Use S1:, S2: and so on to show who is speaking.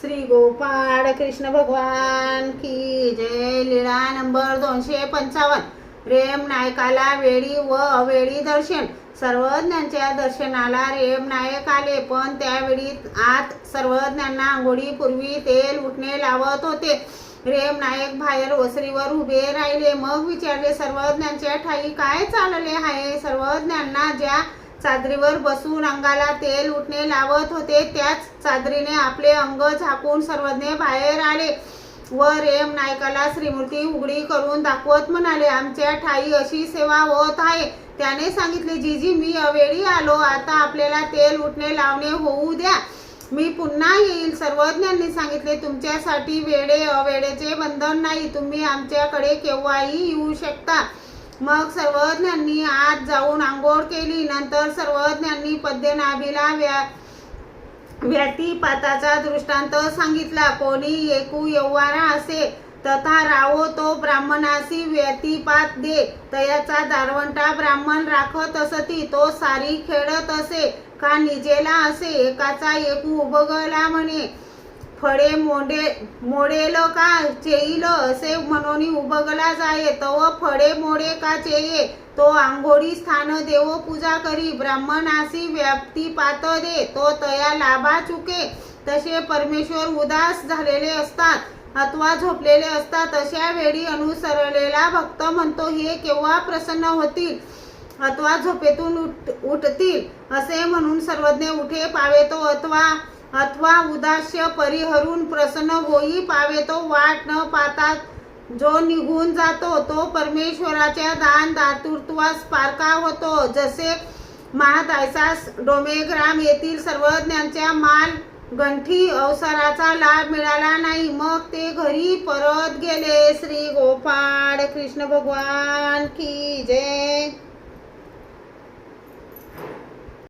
S1: श्री गोपाळ कृष्ण भगवान की जय लीळा नंबर दोनशे पंचावन्न. रेम नायकाला वेळी व अवेळी दर्शन. सर्वज्ञांच्या दर्शनाला रेम नायक आले पण त्यावेळी आत सर्वज्ञांना आंघोळीपूर्वी तेल उठणे लावत होते. रेम नायक बाहेर ओसरीवर उभे राहिले मग विचारले सर्वज्ञांच्या ठाई काय चालले आहे? सर्वज्ञांना ज्या चादरीवर बसून अंगाला तेल उठणे लावत होते. त्याच चादरीने आपले अंग झाकून सर्वज्ञ बाहेर आले. व रेम नायकाला श्रीमूर्ती उघडी करून दाखवत म्हणाले आमच्या ठाई अशी सेवा होत आहे. त्याने सांगितले जीजी मी अवेळी आलो. आता आपल्याला तेल उठणे लावणे होऊ द्या. मी पुन्हा येईल. सर्वज्ञांनी सांगितले तुमच्यासाठी वेळे अवेळेचे बंधन नाही. तुम्ही आमच्याकडे केव्हाही येऊ शकता. मग सर्वज्ञांनी आत जाऊन आंघोळ केली. नंतर सर्वज्ञांनी पद्यनाभीला व्या व्यतिपाताचा दृष्टांत सांगितला. कोणी एकू यौवारा असे तथा रावो तो ब्राह्मणासी व्यतिपात दे. तयाचा दारवंटा ब्राह्मण राखत असती तो सारी खेळत असे. का निजेला असे एकाचा एकू उभगला म्हणे. फळे मोडे मोडेल का चेईल असे म्हणून उभगला जाये तव फळे मोडे का चेये? तो आंघोळी स्थान देव पूजा करी. ब्राह्मणासी व्याप्ती पात दे. तो तया लाभा चुके. तसे परमेश्वर उदास झालेले असतात. अथवा झोपलेले असतात. अशा वेळी अनुसरलेला भक्त म्हणतो हे केव्हा प्रसन्न होतील? अथवा झोपेतून उठ उठतील? असे म्हणून सर्वज्ञ उठे पावेतो. अथवा अथवा उदास्य परिहरून प्रसन्न होई पावे तो वाट न पाता जो निघून जातो तो परमेश्वराच्या दान दातृत्वास पारका होतो. जसे महादायसास डोमेग्राम येथील सर्वज्ञांच्या माल गंठी अवसराचा लाभ मिळाला नाही मग ते घरी परत गेले. श्री गोपाळ कृष्ण भगवान की जय.